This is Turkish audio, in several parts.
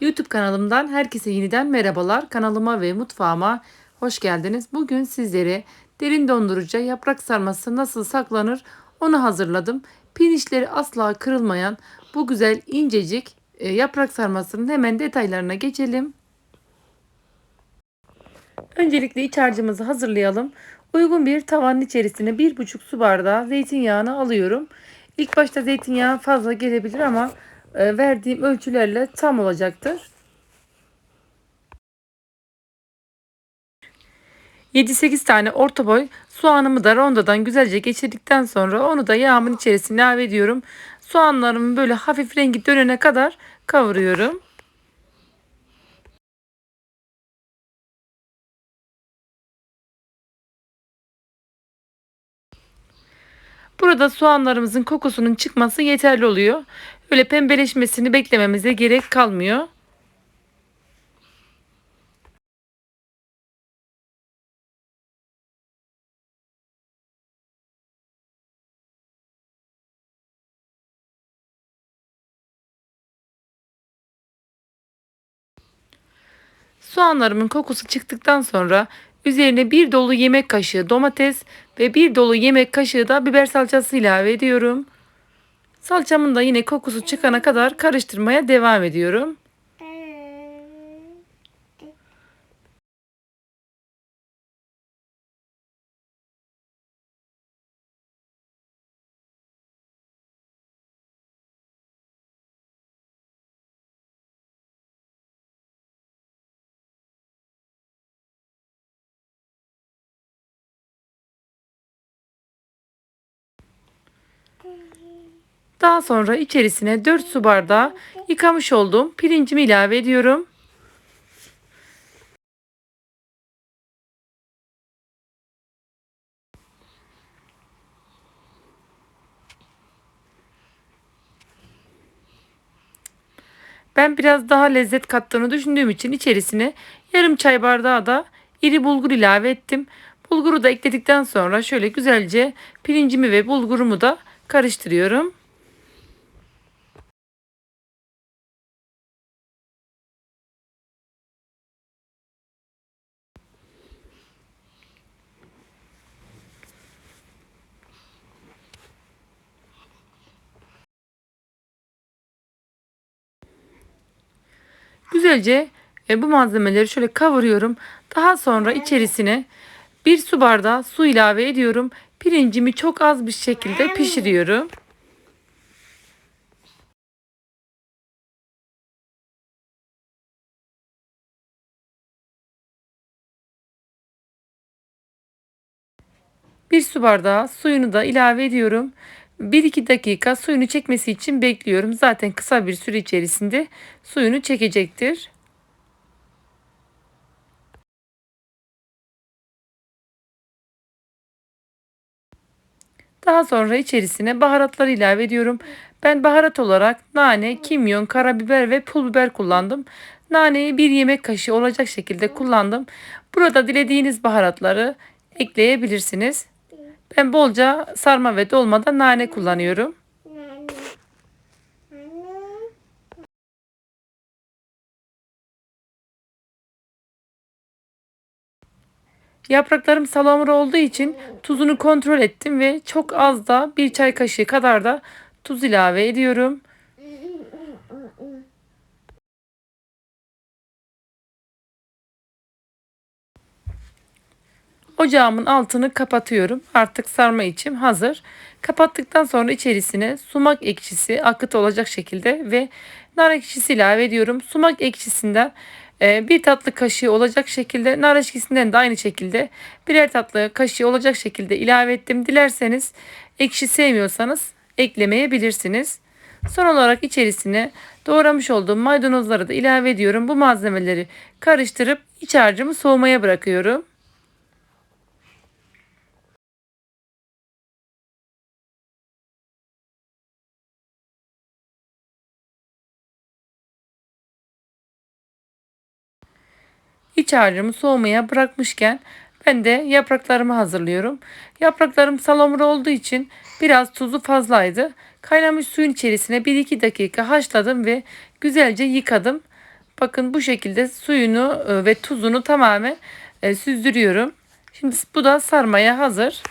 YouTube kanalımdan herkese yeniden merhabalar. Kanalıma ve mutfağıma hoş geldiniz. Bugün sizlere derin dondurucuda yaprak sarması nasıl saklanır onu hazırladım. Pirinçleri asla kırılmayan bu güzel incecik e, yaprak sarmasının hemen detaylarına geçelim. Öncelikle iç harcımızı hazırlayalım. Uygun bir tavanın içerisine 1,5 su bardağı zeytinyağını alıyorum. İlk başta zeytinyağı fazla gelebilir ama verdiğim ölçülerle tam olacaktır. 7-8 tane orta boy soğanımı da rondodan güzelce geçirdikten sonra onu da yağımın içerisine ilave ediyorum. Soğanlarımı böyle hafif rengi dönene kadar kavuruyorum. Burada soğanlarımızın kokusunun çıkması yeterli oluyor. Öyle pembeleşmesini beklememize gerek kalmıyor. Soğanlarımın kokusu çıktıktan sonra üzerine bir dolu yemek kaşığı domates ve bir dolu yemek kaşığı da biber salçası ilave ediyorum. Salçamın da yine kokusu çıkana kadar karıştırmaya devam ediyorum. Daha sonra içerisine 4 su bardağı yıkamış olduğum pirincimi ilave ediyorum. Ben biraz daha lezzet kattığını düşündüğüm için içerisine yarım çay bardağı da iri bulgur ilave ettim. Bulguru da ekledikten sonra şöyle güzelce pirincimi ve bulgurumu da karıştırıyorum. Güzelce e, bu malzemeleri şöyle kavuruyorum. Daha sonra içerisine bir su bardağı su ilave ediyorum. Pirincimi çok az bir şekilde pişiriyorum. Bir su bardağı suyunu da ilave ediyorum. 1-2 dakika suyunu çekmesi için bekliyorum. Zaten kısa bir süre içerisinde suyunu çekecektir. Daha sonra içerisine baharatları ilave ediyorum. Ben baharat olarak nane, kimyon, karabiber ve pul biber kullandım. Naneyi bir yemek kaşığı olacak şekilde kullandım. Burada dilediğiniz baharatları ekleyebilirsiniz. Ben bolca sarma ve dolmada nane kullanıyorum. Yapraklarım salamura olduğu için tuzunu kontrol ettim ve çok az da bir çay kaşığı kadar da tuz ilave ediyorum. Ocağımın altını kapatıyorum. Artık sarma içim hazır. Kapattıktan sonra içerisine sumak ekşisi akıt olacak şekilde ve nar ekşisi ilave ediyorum. Sumak ekşisinden bir tatlı kaşığı olacak şekilde nar ekşisinden de aynı şekilde birer tatlı kaşığı olacak şekilde ilave ettim. Dilerseniz ekşi sevmiyorsanız eklemeyebilirsiniz. Son olarak içerisine doğramış olduğum maydanozları da ilave ediyorum. Bu malzemeleri karıştırıp iç harcımı soğumaya bırakıyorum. İç harcımı soğumaya bırakmışken ben de yapraklarımı hazırlıyorum. Yapraklarım salamura olduğu için biraz tuzu fazlaydı. Kaynamış suyun içerisine 1-2 dakika haşladım ve güzelce yıkadım. Bakın bu şekilde suyunu e, ve tuzunu tamamen e, süzdürüyorum. Şimdi bu da sarmaya hazır.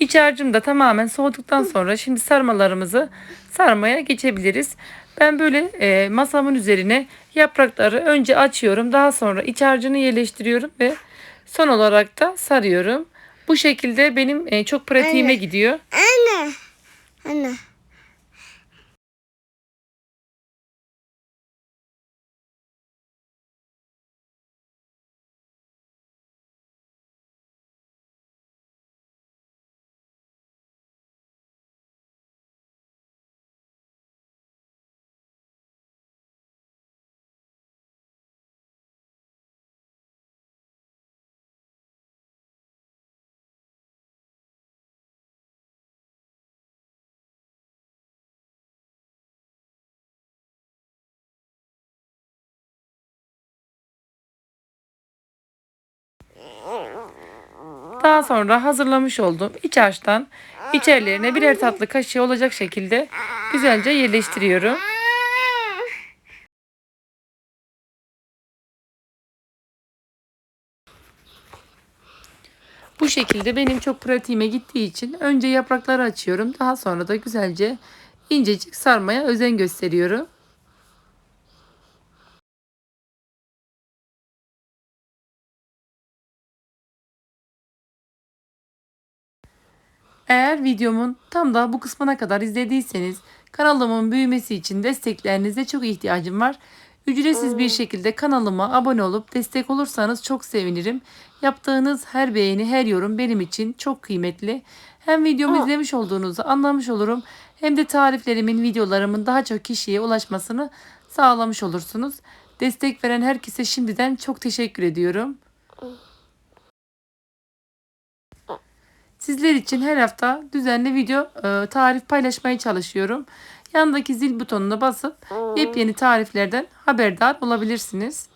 İç harcım da tamamen soğuduktan sonra şimdi sarmalarımızı sarmaya geçebiliriz. Ben böyle e, masamın üzerine yaprakları önce açıyorum. Daha sonra iç harcını yerleştiriyorum ve son olarak da sarıyorum. Bu şekilde benim e, çok pratiğime Anne. gidiyor. Anne. Anne. Daha sonra hazırlamış olduğum iç harçtan içerilerine birer tatlı kaşığı olacak şekilde güzelce yerleştiriyorum. Bu şekilde benim çok pratiğime gittiği için önce yaprakları açıyorum. Daha sonra da güzelce incecik sarmaya özen gösteriyorum. Eğer videomun tam da bu kısmına kadar izlediyseniz kanalımın büyümesi için desteklerinize çok ihtiyacım var. Ücretsiz bir şekilde kanalıma abone olup destek olursanız çok sevinirim. Yaptığınız her beğeni, her yorum benim için çok kıymetli. Hem videomu izlemiş olduğunuzu anlamış olurum hem de tariflerimin, videolarımın daha çok kişiye ulaşmasını sağlamış olursunuz. Destek veren herkese şimdiden çok teşekkür ediyorum. Sizler için her hafta düzenli video e, tarif paylaşmaya çalışıyorum. Yandaki zil butonuna basıp yepyeni tariflerden haberdar olabilirsiniz.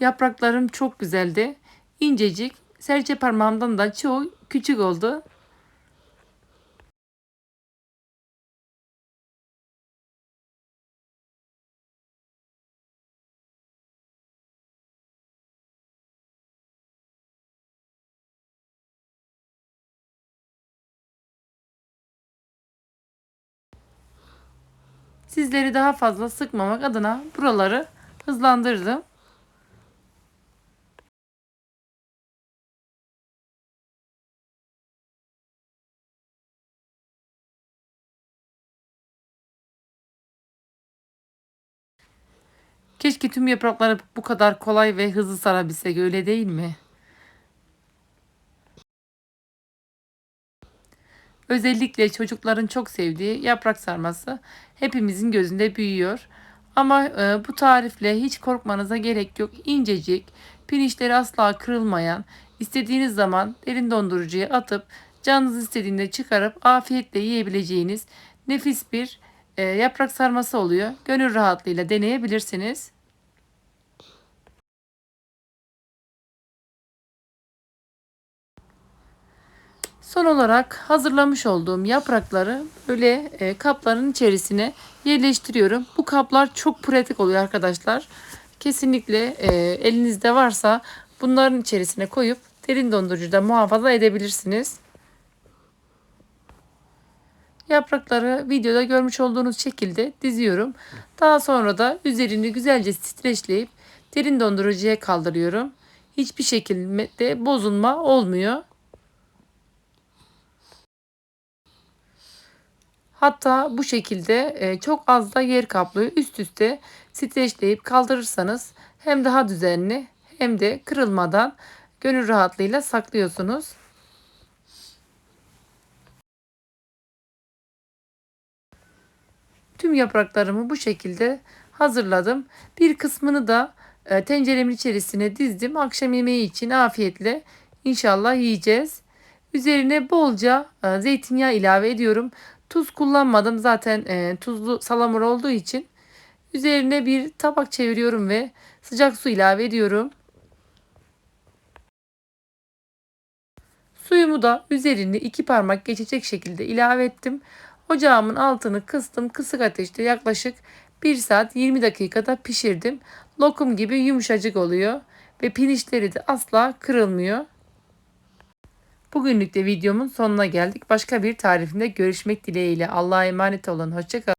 Yapraklarım çok güzeldi. İncecik. Serçe parmağımdan da çoğu küçük oldu. Sizleri daha fazla sıkmamak adına buraları hızlandırdım. Keşke tüm yaprakları bu kadar kolay ve hızlı sarabilsek öyle değil mi? Özellikle çocukların çok sevdiği yaprak sarması hepimizin gözünde büyüyor. Ama e, bu tarifle hiç korkmanıza gerek yok. İncecik, pirinçleri asla kırılmayan, istediğiniz zaman derin dondurucuya atıp canınız istediğinde çıkarıp afiyetle yiyebileceğiniz nefis bir e, yaprak sarması oluyor. Gönül rahatlığıyla deneyebilirsiniz. Son olarak hazırlamış olduğum yaprakları böyle e, kapların içerisine yerleştiriyorum. Bu kaplar çok pratik oluyor arkadaşlar. Kesinlikle e, elinizde varsa bunların içerisine koyup derin dondurucuda muhafaza edebilirsiniz. Yaprakları videoda görmüş olduğunuz şekilde diziyorum. Daha sonra da üzerini güzelce streçleyip derin dondurucuya kaldırıyorum. Hiçbir şekilde bozulma olmuyor. Hatta bu şekilde e, çok az da yer kaplıyor. Üst üste streçleyip kaldırırsanız hem daha düzenli hem de kırılmadan gönül rahatlığıyla saklıyorsunuz. Tüm yapraklarımı bu şekilde hazırladım. Bir kısmını da e, tenceremin içerisine dizdim. Akşam yemeği için afiyetle inşallah yiyeceğiz. Üzerine bolca e, zeytinyağı ilave ediyorum. Tuz kullanmadım zaten e, tuzlu salamur olduğu için. Üzerine bir tabak çeviriyorum ve sıcak su ilave ediyorum. Suyumu da üzerine iki parmak geçecek şekilde ilave ettim. Ocağımın altını kıstım. Kısık ateşte yaklaşık 1 saat 20 dakikada pişirdim. Lokum gibi yumuşacık oluyor ve pirinçleri de asla kırılmıyor. Bugünlük de videomun sonuna geldik. Başka bir tarifinde görüşmek dileğiyle. Allah'a emanet olun. Hoşçakalın.